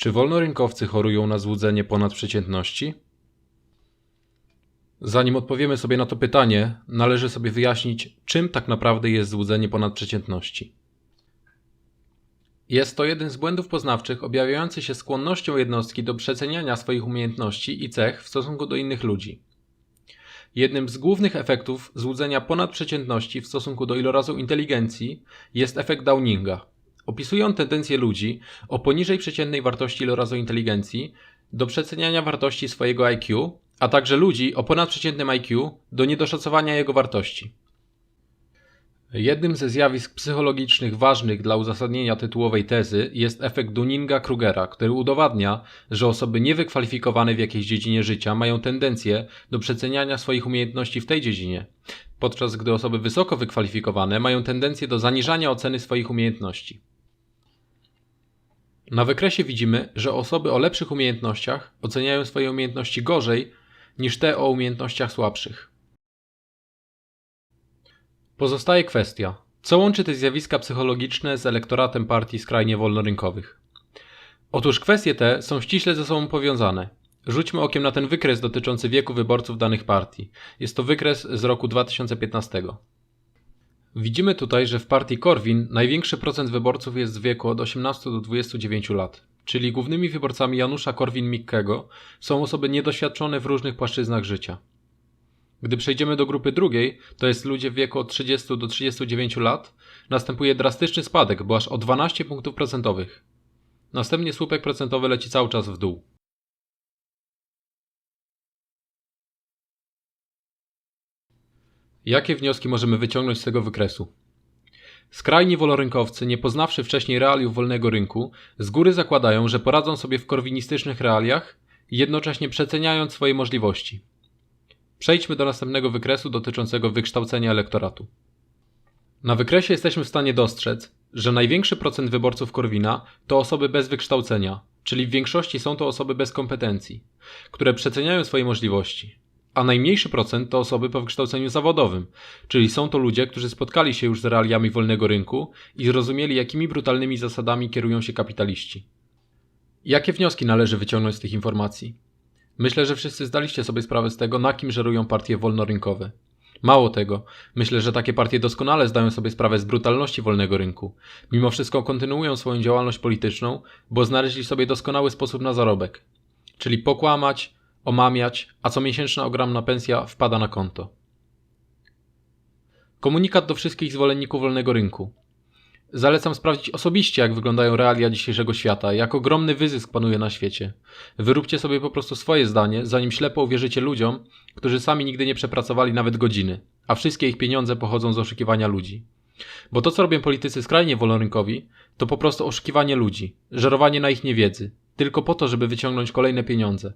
Czy wolnorynkowcy chorują na złudzenie ponadprzeciętności? Zanim odpowiemy sobie na to pytanie, należy sobie wyjaśnić, czym tak naprawdę jest złudzenie ponadprzeciętności. Jest to jeden z błędów poznawczych objawiający się skłonnością jednostki do przeceniania swoich umiejętności i cech w stosunku do innych ludzi. Jednym z głównych efektów złudzenia ponadprzeciętności w stosunku do ilorazu inteligencji jest efekt Downinga. Opisuje on tendencję ludzi o poniżej przeciętnej wartości ilorazu inteligencji do przeceniania wartości swojego IQ, a także ludzi o ponadprzeciętnym IQ do niedoszacowania jego wartości. Jednym ze zjawisk psychologicznych ważnych dla uzasadnienia tytułowej tezy jest efekt Dunninga-Krugera, który udowadnia, że osoby niewykwalifikowane w jakiejś dziedzinie życia mają tendencję do przeceniania swoich umiejętności w tej dziedzinie, podczas gdy osoby wysoko wykwalifikowane mają tendencję do zaniżania oceny swoich umiejętności. Na wykresie widzimy, że osoby o lepszych umiejętnościach oceniają swoje umiejętności gorzej niż te o umiejętnościach słabszych. Pozostaje kwestia, co łączy te zjawiska psychologiczne z elektoratem partii skrajnie wolnorynkowych? Otóż kwestie te są ściśle ze sobą powiązane. Rzućmy okiem na ten wykres dotyczący wieku wyborców danych partii. Jest to wykres z roku 2015. Widzimy tutaj, że w partii Korwin największy procent wyborców jest w wieku od 18 do 29 lat, czyli głównymi wyborcami Janusza Korwin-Mikkego są osoby niedoświadczone w różnych płaszczyznach życia. Gdy przejdziemy do grupy drugiej, to jest ludzie w wieku od 30 do 39 lat, następuje drastyczny spadek, bo aż o 12 punktów procentowych. Następnie słupek procentowy leci cały czas w dół. Jakie wnioski możemy wyciągnąć z tego wykresu? Skrajni wolorynkowcy, nie poznawszy wcześniej realiów wolnego rynku, z góry zakładają, że poradzą sobie w korwinistycznych realiach, jednocześnie przeceniając swoje możliwości. Przejdźmy do następnego wykresu dotyczącego wykształcenia elektoratu. Na wykresie jesteśmy w stanie dostrzec, że największy procent wyborców Korwina to osoby bez wykształcenia, czyli w większości są to osoby bez kompetencji, które przeceniają swoje możliwości. A najmniejszy procent to osoby po wykształceniu zawodowym, czyli są to ludzie, którzy spotkali się już z realiami wolnego rynku i zrozumieli, jakimi brutalnymi zasadami kierują się kapitaliści. Jakie wnioski należy wyciągnąć z tych informacji? Myślę, że wszyscy zdaliście sobie sprawę z tego, na kim żerują partie wolnorynkowe. Mało tego, myślę, że takie partie doskonale zdają sobie sprawę z brutalności wolnego rynku. Mimo wszystko kontynuują swoją działalność polityczną, bo znaleźli sobie doskonały sposób na zarobek. Czyli pokłamać, omamiać, a co miesięczna ogromna pensja wpada na konto. Komunikat do wszystkich zwolenników wolnego rynku. Zalecam sprawdzić osobiście, jak wyglądają realia dzisiejszego świata, jak ogromny wyzysk panuje na świecie. Wyróbcie sobie po prostu swoje zdanie, zanim ślepo uwierzycie ludziom, którzy sami nigdy nie przepracowali nawet godziny, a wszystkie ich pieniądze pochodzą z oszukiwania ludzi. Bo to, co robią politycy skrajnie wolnorynkowi, to po prostu oszukiwanie ludzi, żerowanie na ich niewiedzy, tylko po to, żeby wyciągnąć kolejne pieniądze.